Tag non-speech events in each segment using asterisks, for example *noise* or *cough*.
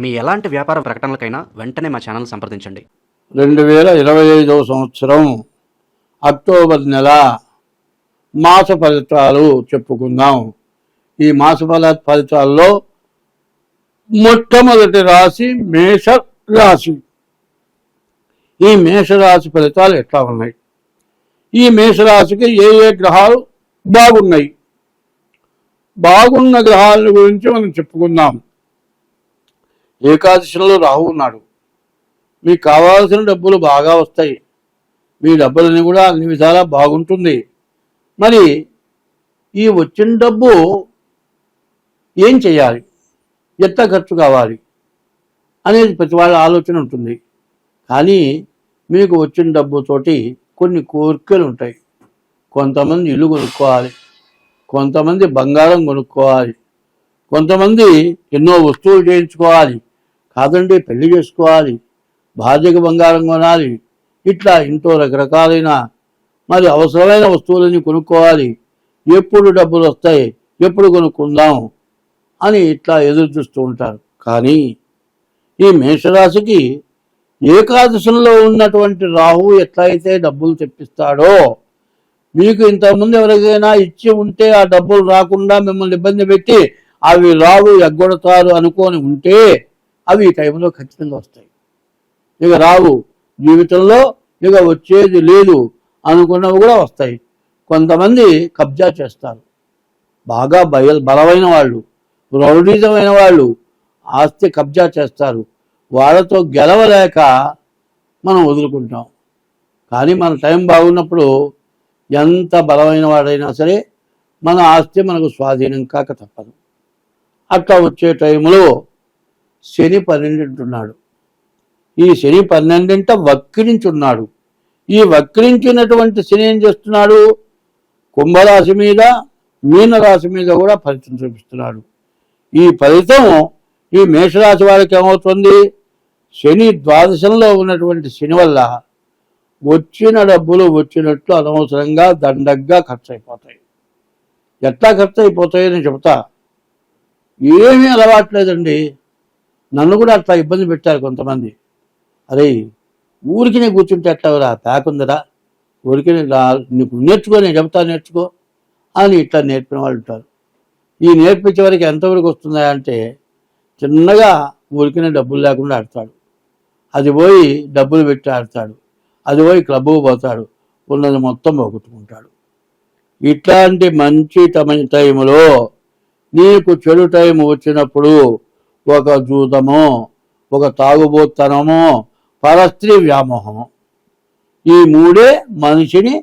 మీ ఎలాంటి వ్యాపార ప్రకటనలకైనా వెంటనే మా ఛానల్ సంప్రదించండి. రెండు వేల ఇరవై ఐదవ సంవత్సరం అక్టోబర్ నెల మాస ఫలితాలు చెప్పుకుందాం. ఈ మాస ఫల ఫలితాల్లో మొట్టమొదటి రాశి మేష రాశి. ఈ మేషరాశి ఫలితాలు ఎట్లా ఉన్నాయి? ఈ మేషరాశికి ఏ ఏ గ్రహాలు బాగున్నాయి? బాగున్న గ్రహాల గురించి మనం చెప్పుకుందాం. ఏకాదశిలో రాహు ఉన్నాడు. మీకు కావాల్సిన డబ్బులు బాగా వస్తాయి. మీ డబ్బులని కూడా అన్ని విధాలా బాగుంటుంది. మరి ఈ వచ్చిన డబ్బు ఏం చేయాలి? ఎంత ఖర్చు కావాలి? అనేది ప్రతి వాళ్ళ ఆలోచన ఉంటుంది. కానీ మీకు వచ్చిన డబ్బుతోటి కొన్ని కోరికలు ఉంటాయి. కొంతమంది ఇల్లు కొనుక్కోవాలి. కొంతమంది బంగారం కొనుక్కోవాలి. కొంతమంది ఎన్నో వస్తువులు చేయించుకోవాలి. కాదండి పెళ్ళి చేసుకోవాలి భార్యకు బంగారం కొనాలి ఇట్లా ఇంట్లో రకరకాలైన మరి అవసరమైన వస్తువులని కొనుక్కోవాలి. ఎప్పుడు డబ్బులు వస్తాయి ఎప్పుడు కొనుక్కుందాం అని ఇట్లా ఎదురు చూస్తూ ఉంటారు. కానీ ఈ మేషరాశికి ఏకాదశంలో ఉన్నటువంటి రాహువు ఎట్లయితే డబ్బులు తెప్పిస్తాడో మీకు ఇంతకుముందు ఎవరికైనా ఇచ్చి ఉంటే ఆ డబ్బులు రాకుండా మిమ్మల్ని ఇబ్బంది పెట్టి అవి రావు ఎగ్గొడతారు అనుకొని ఉంటే అవి ఈ టైంలో ఖచ్చితంగా వస్తాయి. ఇక రావు జీవితంలో ఇక వచ్చేది లేదు అనుకున్నవి కూడా వస్తాయి. కొంతమంది కబ్జా చేస్తారు. బాగా బయ బలమైన వాళ్ళు రౌడీజమైన వాళ్ళు ఆస్తి కబ్జా చేస్తారు. వాళ్ళతో గెలవలేక మనం వదులుకుంటాం. కానీ మన టైం బాగున్నప్పుడు ఎంత బలమైన వాడైనా సరే మన ఆస్తి మనకు స్వాధీనం కాక తప్పదు. అట్లా వచ్చే టైంలో శని పన్నెండింటున్నాడు. ఈ శని పన్నెండింట వక్రించున్నాడు. ఈ వక్రించినటువంటి శని ఏం చేస్తున్నాడు? కుంభరాశి మీద మీనరాశి మీద కూడా ఫలితం చూపిస్తున్నాడు. ఈ ఫలితం ఈ మేషరాశి వారికి ఏమవుతుంది? శని ద్వాదశంలో ఉన్నటువంటి శని వల్ల వచ్చిన డబ్బులు వచ్చినట్లు అనవసరంగా దండగ్గా ఖర్చు అయిపోతాయి ఎట్లా ఖర్చు అయిపోతాయని చెబుతా. ఏమీ అలవాట్లేదండి. నన్ను కూడా అట్లా ఇబ్బంది పెట్టారు కొంతమంది. అరే ఊరికి నేను కూర్చుంటే ఎట్లా తాకుందరా? ఊరికి నీకు నేర్చుకో నేను చెబుతా నేర్చుకో అని ఇట్లా నేర్పిన వాళ్ళు ఉంటారు. ఈ నేర్పించే వరకు ఎంతవరకు వస్తుందా అంటే చిన్నగా ఊరికినే డబ్బులు లేకుండా ఆడతాడు. అది పోయి డబ్బులు పెట్టి ఆడతాడు. అది పోయి క్లబ్కు పోతాడు. ఉన్నది మొత్తం పోగొట్టుకుంటాడు. ఇట్లాంటి మంచి టమ- టైంలో నీకు చెడు టైం వచ్చినప్పుడు ఒక జూదము ఒక తాగుబోతనము పరస్త్రీ వ్యామోహము ఈ మూడే మనిషిని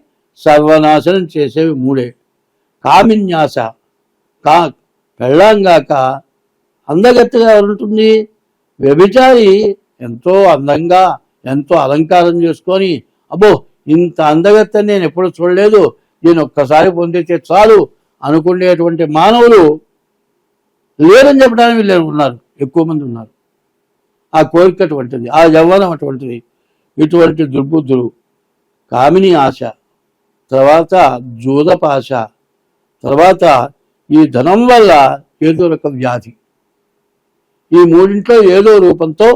సర్వనాశనం చేసేవి మూడే. కామిన్యాస కా పెళ్ళంగాక అందగత్తెగా ఉంటుంది వ్యభిచారి ఎంతో అందంగా ఎంతో అలంకారం చేసుకొని అబ్బో ఇంత అందగత్తని నేను ఎప్పుడు చూడలేదు. నేను ఒక్కసారి పొందితే చాలు అనుకునేటువంటి మానవులు లేరని చెప్పడానికి వీళ్ళు ఉన్నారు. ఎక్కువ మంది ఉన్నారు. ఆ కోరిక అటువంటిది ఆ యవ్వనం అటువంటిది ఇటువంటి దుర్బుద్ధులు. కామిని ఆశ తర్వాత జూదపాశ తర్వాత ఈ ధనం వల్ల ఏదో రకం వ్యాధి. ఈ మూడింట్లో ఏదో రూపంతో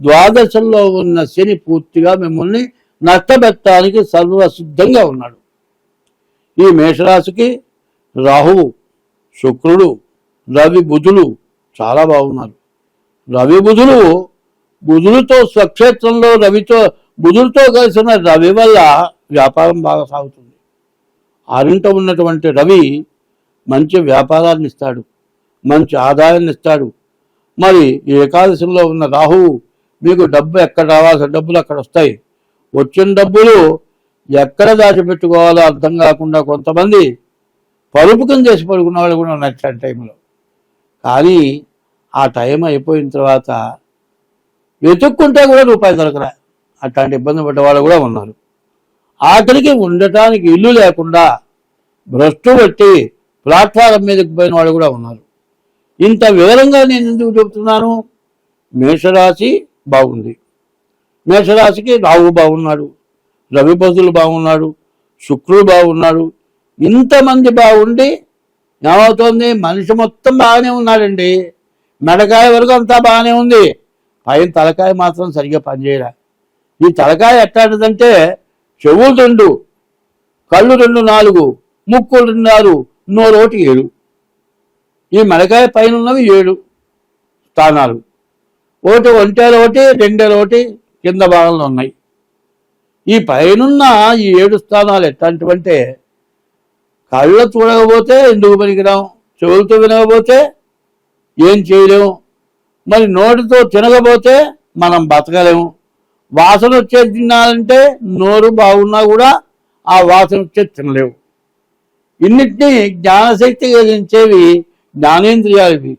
ద్వాదశంలో ఉన్న శని పూర్తిగా మిమ్మల్ని నష్టపెట్టడానికి సర్వసిద్ధంగా ఉన్నాడు. ఈ మేషరాశికి రాహువు శుక్రుడు రవి బుధులు చాలా బాగున్నారు. రవి బుధులు బుధులతో స్వక్షేత్రంలో రవితో బుధులతో కలిసిన రవి వల్ల వ్యాపారం బాగా సాగుతుంది. ఆరింట ఉన్నటువంటి రవి మంచి వ్యాపారాన్ని ఇస్తాడు మంచి ఆదాయాన్ని ఇస్తాడు. మరి ఈ ఏకాదశిలో ఉన్న రాహువు మీకు డబ్బు ఎక్కడ రావాల్సిన డబ్బులు అక్కడ వస్తాయి. వచ్చిన డబ్బులు ఎక్కడ దాచిపెట్టుకోవాలో అర్థం కాకుండా కొంతమంది పరుపుకం చేసి పడుకున్న వాళ్ళు కూడా ఉన్నారు టైంలో. కానీ ఆ టైం అయిపోయిన తర్వాత వెతుక్కుంటే కూడా రూపాయి దొరకరా అట్లాంటి ఇబ్బంది పడ్డ వాళ్ళు కూడా ఉన్నారు. ఆఖరికి ఉండటానికి ఇల్లు లేకుండా భ్రష్టు పట్టి ప్లాట్ఫారం మీదకి పోయిన వాళ్ళు కూడా ఉన్నారు. ఇంత వివరంగా నేను ఎందుకు చెబుతున్నాను? మేషరాశి బాగుంది. మేషరాశికి రావు బాగున్నాడు రవిపతులు బాగున్నాడు శుక్రుడు బాగున్నాడు. ఇంతమంది బాగుండి ఏమవుతోంది? మనిషి మొత్తం బాగానే ఉన్నాడండి. మెడకాయ వరకు అంతా బాగానే ఉంది. పైన తలకాయ మాత్రం సరిగ్గా పనిచేయరా ఈ తలకాయ ఎట్లాంటిదంటే చెవులు రెండు కళ్ళు రెండు నాలుగు ముక్కులు రెండు ఆరు నోరు ఒకటి ఏడు. ఈ మెడకాయ పైన ఉన్నవి ఏడు స్థానాలు. ఒకటి ఒంటేలు ఒకటి రెండేలు ఒకటి కింద భాగంలో ఉన్నాయి. ఈ పైనున్న ఈ ఏడు స్థానాలు ఎట్లాంటివంటే కళ్ళు చూడకపోతే ఎందుకు పనికిరాం చెవులతో వినకపోతే ఏం చేయలేము మరి నోటితో తినకపోతే మనం బతకలేము వాసన వచ్చే తినాలంటే నోరు బాగున్నా కూడా ఆ వాసన వచ్చే తినలేవు ఇన్నిటినీ జ్ఞానశక్తి కలిగించేవి జ్ఞానేంద్రియాలు ఇవి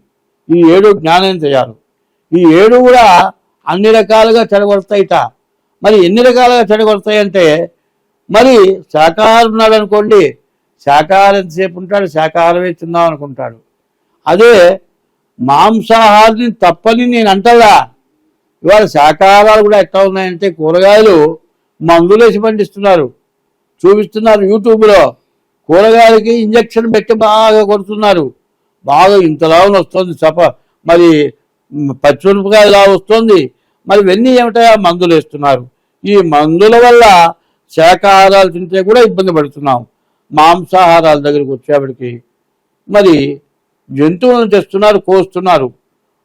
ఈ ఏడు జ్ఞానేంద్రియాలు. ఈ ఏడు కూడా అన్ని రకాలుగా చెడగొడతాయిట. మరి ఎన్ని రకాలుగా చెడగొడతాయంటే మరి శాకాహారం ఉన్నాడు అనుకోండి శాకాహారం ఎంతసేపు ఉంటాడు? శాకాహారమే తిందాం అనుకుంటాడు. అదే మాంసాహారాన్ని తప్పని నేను అంటలా. ఇవాళ శాకాహారాలు కూడా ఎట్లా ఉన్నాయంటే కూరగాయలు మందులేసి పండిస్తున్నారు. చూపిస్తున్నారు యూట్యూబ్లో. కూరగాయలకి ఇంజక్షన్ పెట్టి బాగా కొడుతున్నారు. బాగా ఇంతలా వస్తుంది చప మరి మ్, పచ్చిమిరపకాయలా వస్తుంది. మరి ఇవన్నీ ఏమిటా? మందులు వేస్తున్నారు ఈ మందుల వల్ల శాకాహారాలు తింటే కూడా ఇబ్బంది పడుతున్నాం. మాంసాహారాల దగ్గరికి వచ్చేప్పటికి మరి జంతువులను తెస్తున్నారు కోస్తున్నారు.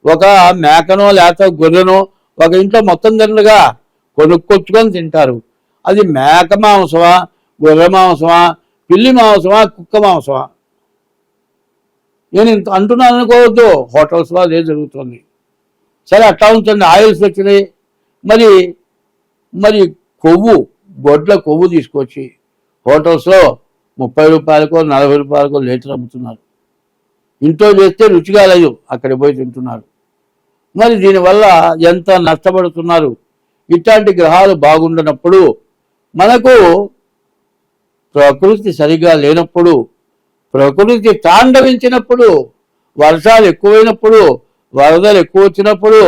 ఒక మేకనో లేక గొర్రెనో ఒక ఇంట్లో మొత్తం తిన్నగా కొనుక్కొచ్చుకొని తింటారు. అది మేక మాంసమా గొర్రె మాంసమా పిల్లి మాంసమా కుక్క మాంసమా? నేను ఇంత అంటున్నాను అనుకోవద్దు. హోటల్స్లో అదే జరుగుతుంది. సరే అట్లా ఉంటుంది ఆయిల్స్ వచ్చినాయి. మరి మరి కొవ్వు గొడ్ల కొవ్వు తీసుకొచ్చి హోటల్స్లో ముప్పై రూపాయలకో నలభై రూపాయలకో లీటర్ అమ్ముతున్నారు. ఇంట్లో చేస్తే రుచిగా లేదు. అక్కడ పోయి తింటున్నారు. మరి దీనివల్ల ఎంత నష్టపడుతున్నారు? ఇట్లాంటి గ్రహాలు బాగుండనప్పుడు మనకు ప్రకృతి సరిగా లేనప్పుడు ప్రకృతి తాండవించినప్పుడు వర్షాలు ఎక్కువైనప్పుడు వరదలు ఎక్కువ వచ్చినప్పుడు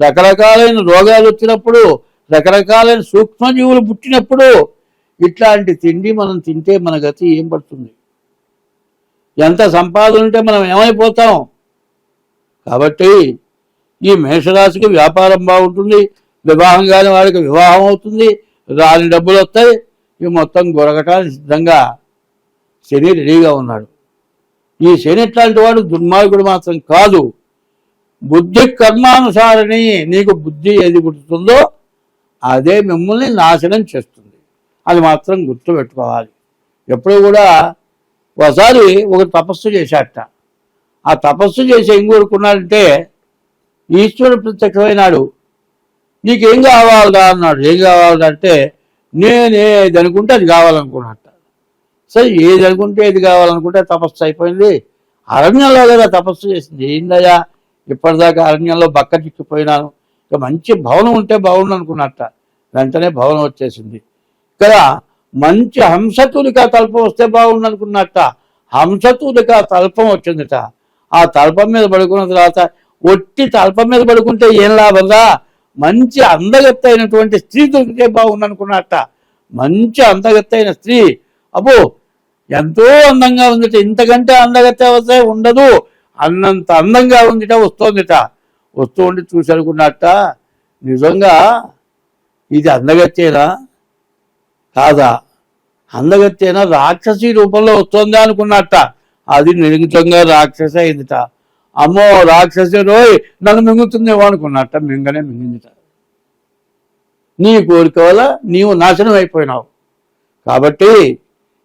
రకరకాలైన రోగాలు వచ్చినప్పుడు రకరకాలైన సూక్ష్మజీవులు పుట్టినప్పుడు ఇట్లాంటి తిండి మనం తింటే మన గతి ఏం పడుతుంది? ఎంత సంపాదన ఉంటే మనం ఏమైపోతాం? కాబట్టి ఈ మేషరాశికి వ్యాపారం బాగుంటుంది వివాహం కాని వాడికి వివాహం అవుతుంది రాని డబ్బులు వస్తాయి ఇవి మొత్తం గొరగటానికి సిద్ధంగా శని రెడీగా ఉన్నాడు. ఈ శని ఇట్లాంటి వాడు దుర్మార్గుడు మాత్రం కాదు. బుద్ధి కర్మానుసారని నీకు బుద్ధి ఏది గుర్తుందో అదే మిమ్మల్ని నాశనం చేస్తుంది. అది మాత్రం గుర్తుపెట్టుకోవాలి. ఎప్పుడు కూడా ఒకసారి ఒక తపస్సు చేశాట ఆ తపస్సు చేసి ఏం కోరుకున్నాడంటే ఈశ్వరుడు ప్రత్యక్షమైనాడు. నీకేం కావాలరా అన్నాడు. ఏం కావాలరా అంటే నేనేది అనుకుంటే అది కావాలనుకున్నట్ట సరే ఏది అనుకుంటే ఏది కావాలనుకుంటే తపస్సు అయిపోయింది. అరణ్యంలో కదా తపస్సు చేసింది. ఏందయ్యా? ఇప్పటిదాకా అరణ్యంలో బక్క చిక్కిపోయినాను. ఇక మంచి భవనం ఉంటే బాగుండు అనుకున్నట్ట వెంటనే భవనం వచ్చేసింది. ఇక్కడ మంచి హంసతూలిక తల్పం వస్తే బాగుండు అనుకున్నట్ట హంసతూలిక తల్పం వచ్చిందిట. ఆ తల్పం మీద పడుకున్న తర్వాత ఒట్టి తల్పం మీద పడుకుంటే ఏం లాభంగా మంచి అందగత్తైనటువంటి స్త్రీ దొరికితే బాగుండు అనుకున్నట్ట మంచి అందగత్తైన స్త్రీ. అబ్బో ఎంతో అందంగా ఉందిట. ఇంతకంటే అందగత్త వస్తే ఉండదు. అన్నంత అందంగా ఉందిట వస్తోందిట. వస్తూ ఉండి చూసి అనుకున్నట్ట నిజంగా ఇది అందగత్తేనా? కాదా? అందగత్తేన రాక్షసి రూపంలో వస్తుంది అనుకున్నట్ట. అది నిజంగా రాక్షస అయిందిట అమ్మో రాక్షసి రోయ్ నన్ను మింగుతుందేమో అనుకున్నట్ట. మింగనే మింగిందిట. నీ కోరిక వల్ల నీవు నాశనం అయిపోయినావు. కాబట్టి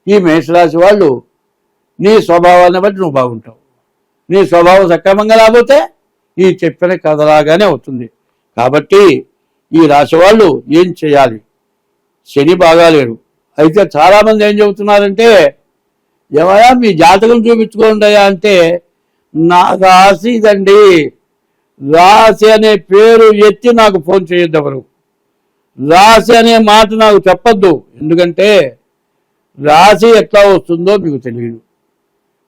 ఈ మేషరాశి వాళ్ళు నీ స్వభావాన్ని బట్టి నువ్వు బాగుంటావు. నీ స్వభావం సక్రమంగా రాబోతే ఈ చెప్పిన కథలాగానే అవుతుంది. కాబట్టి ఈ రాశి వాళ్ళు ఏం చేయాలి? శని బాగాలేడు. అయితే చాలామంది ఏం చెబుతున్నారంటే ఏమయ్యా మీ జాతకం చూపించుకోండి అంటే నా రాశి ఇదండి. రాశి అనే పేరు ఎత్తి నాకు ఫోన్ చేయొద్దు ఎవరు. రాశి అనే మాట నాకు చెప్పొద్దు. ఎందుకంటే రాశి ఎట్లా వస్తుందో మీకు తెలియదు.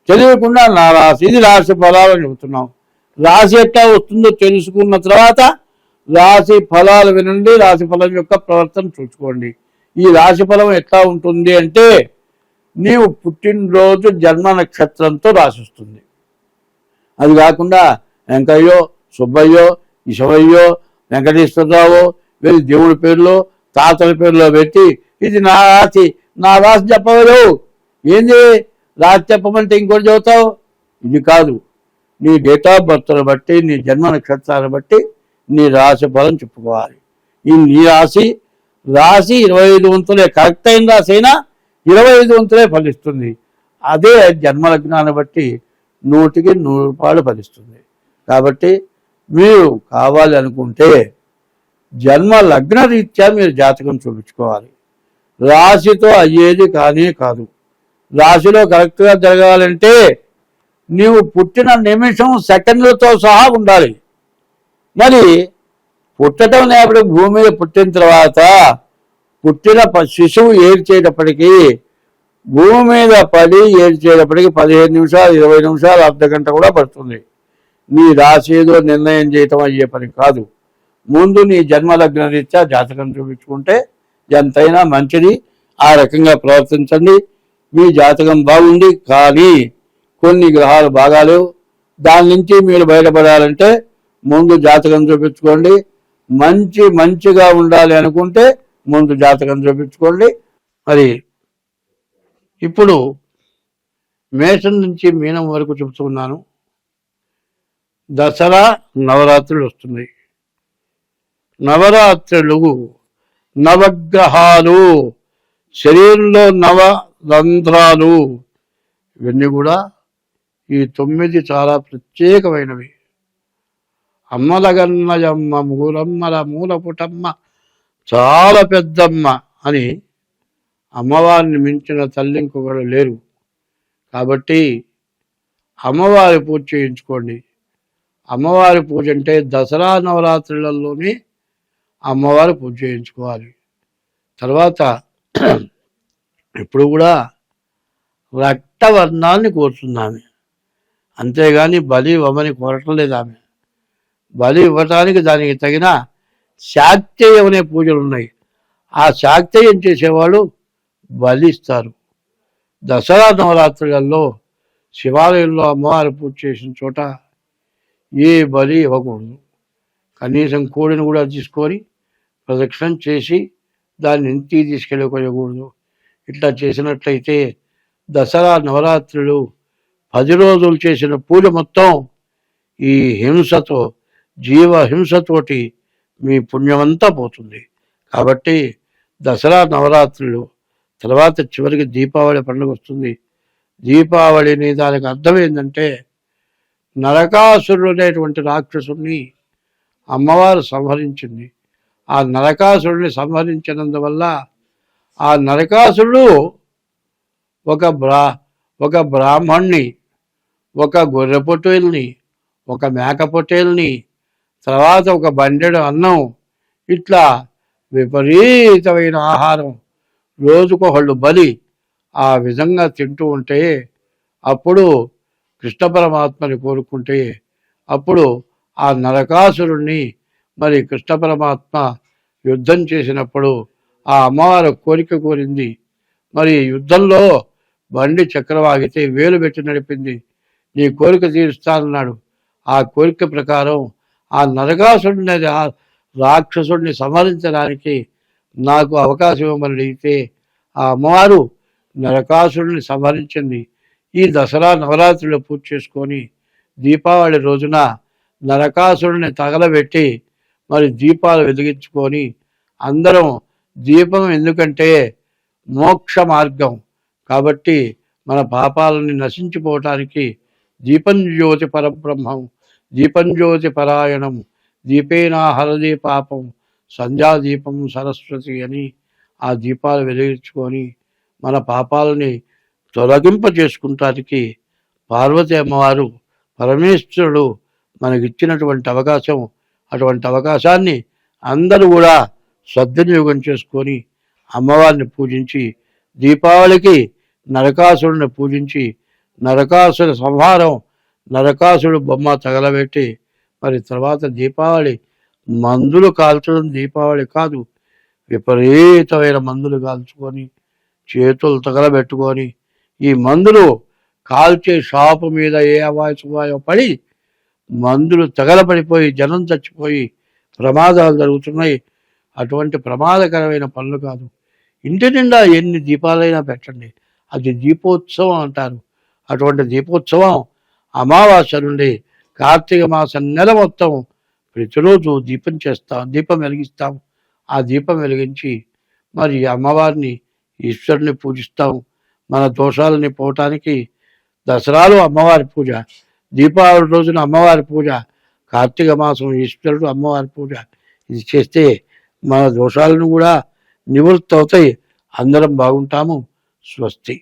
తెలియకుండా నా రాశి ఇది రాశి ఫలాలు అని చెబుతున్నాం. రాశి ఎట్లా వస్తుందో తెలుసుకున్న తర్వాత రాశి ఫలాలు వినండి రాశి ఫలం యొక్క ప్రవర్తన చూసుకోండి. ఈ రాశి ఫలం ఎట్లా ఉంటుంది అంటే నీవు పుట్టినరోజు జన్మ నక్షత్రంతో రాసిస్తుంది అది కాకుండా వెంకయ్యో సుబ్బయ్యో ఇశవయ్యో వెంకటేశ్వరరావు వీళ్ళు దేవుడి పేర్లో తాతల పేర్లో పెట్టి ఇది నా రాశి నా రాశి చెప్పవరు ఏంది? రాశి చెప్పమంటే ఇంకోటి చెబుతావు? ఇది కాదు. నీ డేట్ ఆఫ్ బర్త్ను బట్టి నీ జన్మ నక్షత్రాన్ని బట్టి నీ రాశి ఫలం చెప్పుకోవాలి. ఈ నీ రాశి రాశి ఇరవై ఐదు వంతులే. కరెక్ట్ అయిన రాశి అయినా ఇరవై ఐదు వంతులే ఫలిస్తుంది. అదే జన్మ లగ్నాన్ని బట్టి నూటికి నూరు రూపాయలు ఫలిస్తుంది. కాబట్టి మీరు కావాలి అనుకుంటే జన్మ లగ్న రీత్యా మీరు జాతకం చూపించుకోవాలి. రాశితో అయ్యేది కానీ కాదు. రాశిలో కరెక్ట్గా జరగాలంటే నీవు పుట్టిన నిమిషం సెకండ్లతో సహా ఉండాలి. మరి పుట్టడం లేకపోతే భూమి మీద పుట్టిన తర్వాత పుట్టిన ప- శిశువు ఏడ్చేటప్పటికీ భూమి మీద పడి ఏడ్చేటప్పటికి పదిహేను నిమిషాలు ఇరవై నిమిషాలు అర్ధ గంట కూడా పడుతుంది. నీ రాశి ఏదో నిర్ణయం చేయటం అయ్యే పని కాదు. ముందు నీ జన్మలగ్న రీత్యా జాతకం చూపించుకుంటే ఎంతైనా మంచిది. ఆ రకంగా ప్రవర్తించండి. మీ జాతకం బాగుంది కానీ కొన్ని గ్రహాలు బాగాలేవు. దాని నుంచి మీరు బయటపడాలంటే ముందు జాతకం చూపించుకోండి. మంచి మంచిగా ఉండాలి అనుకుంటే ముందు జాతకం చూపించుకోండి. మరి ఇప్పుడు మేషం నుంచి మీనం వరకు చెబుతున్నాను దసరా నవరాత్రులు వస్తున్నాయి. నవరాత్రులు నవగ్రహాలు శరీరంలో నవ రంధ్రాలు ఇవన్నీ కూడా ఈ తొమ్మిది చాలా ప్రత్యేకమైనవి. అమ్మలగన్నయమ్మ మూలమ్మల మూల పుటమ్మ చాలా పెద్దమ్మ అని అమ్మవారిని మించిన తల్లి ఇంకొకరు లేరు. కాబట్టి అమ్మవారి పూజ చేయించుకోండి. అమ్మవారి పూజ అంటే దసరా నవరాత్రులలోనే అమ్మవారి పూజ చేయించుకోవాలి. తర్వాత *clears throat* ఇప్పుడు కూడా రక్తవర్ణాన్ని కోరుతుంది అంతేగాని బలి వమని కోరటం లేదు ఆమె. బలి ఇవ్వటానికి దానికి తగిన శాక్తేయం అనే పూజలు ఉన్నాయి. ఆ శాక్తేయం చేసేవాళ్ళు బలి ఇస్తారు దసరా నవరాత్రులలో శివాలయంలో అమ్మవారి పూజ చేసిన చోట ఏ బలి ఇవ్వకూడదు. కనీసం కోడిని కూడా తీసుకొని ప్రదక్షిణం చేసి దాన్ని ఇంటికి తీసుకెళ్ళకూడదు. ఇట్లా చేసినట్లయితే దసరా నవరాత్రులు పది రోజులు చేసిన పూజ మొత్తం ఈ హింసతో జీవ హింసతోటి మీ పుణ్యమంతా పోతుంది. కాబట్టి దసరా నవరాత్రులు తర్వాత చివరికి దీపావళి పండుగ వస్తుంది. దీపావళి అనే దానికి అర్థం ఏంటంటే నరకాసురుడు అనేటువంటి రాక్షసుని అమ్మవారు సంహరించింది. ఆ నరకాసురుడిని సంహరించినందువల్ల ఆ నరకాసురుడు ఒక బ్రా ఒక బ్రాహ్మణ్ణి ఒక గొర్రె పొట్టేల్ని ఒక మేక పొట్టేల్ని తర్వాత ఒక బండెడు అన్నం ఇట్లా విపరీతమైన ఆహారం రోజుకొకళ్ళు బలి ఆ విధంగా తింటూ ఉంటే అప్పుడు కృష్ణ పరమాత్మని కోరుకుంటే అప్పుడు ఆ నరకాసురుణ్ణి మరి కృష్ణ పరమాత్మ యుద్ధం చేసినప్పుడు ఆ అమ్మవారు కోరిక కోరింది. మరి యుద్ధంలో బండి చక్రవాగితే వేలు పెట్టి నడిపింది. నీ కోరిక తీరుస్తానన్నాడు. ఆ కోరిక ప్రకారం ఆ నరకాసుడిని ఆ రాక్షసుడిని సంహరించడానికి నాకు అవకాశం ఇవ్వమని అడిగితే ఆ అమ్మవారు నరకాసుడిని సంహరించింది ఈ దసరా నవరాత్రులు పూజ చేసుకొని దీపావళి రోజున నరకాసుడిని తగలబెట్టి మరి దీపాలు వెలిగించుకొని అందరం దీపం ఎందుకంటే మోక్ష మార్గం. కాబట్టి మన పాపాలని నశించిపోవటానికి దీపం జ్యోతి పరబ్రహ్మం దీపంజ్యోతి పరాయణం దీపేనా హరదే పాపం. సంధ్యాదీపం సరస్వతి అని ఆ దీపాలు వెలిగించుకొని మన పాపాలని తొలగింప చేసుకుంటానికి పార్వతి అమ్మవారు పరమేశ్వరుడు మనకిచ్చినటువంటి అవకాశం అటువంటి అవకాశాన్ని అందరూ కూడా సద్వినియోగం చేసుకొని అమ్మవారిని పూజించి దీపావళికి నరకాసురుని పూజించి నరకాసుర సంహారం నరకాసుడు బొమ్మ తగలబెట్టి మరి తర్వాత దీపావళి మందులు కాల్చడం దీపావళి కాదు. విపరీతమైన మందులు కాల్చుకొని చేతులు తగలబెట్టుకొని ఈ మందులు కాల్చే షాపు మీద ఏ అవాయసమాయో పడి మందులు తగలబడిపోయి జనం చచ్చిపోయి ప్రమాదాలు జరుగుతున్నాయి. అటువంటి ప్రమాదకరమైన పనులు కాదు. ఇంటి నిండా ఎన్ని దీపాలైనా పెట్టండి. అది దీపోత్సవం అంటారు. అటువంటి దీపోత్సవం అమావాస్య నుండి కార్తీక మాసం నెల మొత్తం ప్రతిరోజు దీపం చేస్తాం దీపం వెలిగిస్తాం. ఆ దీపం వెలిగించి మరి అమ్మవారిని ఈశ్వరుని పూజిస్తాం. మన దోషాలని పోవటానికి దసరాలు అమ్మవారి పూజ దీపావళి రోజున అమ్మవారి పూజ కార్తీక మాసం ఈశ్వరుడు అమ్మవారి పూజ. ఇది చేస్తే మన దోషాలను కూడా నివృత్తి అవుతాయి. అందరం బాగుంటాము. స్వస్తి.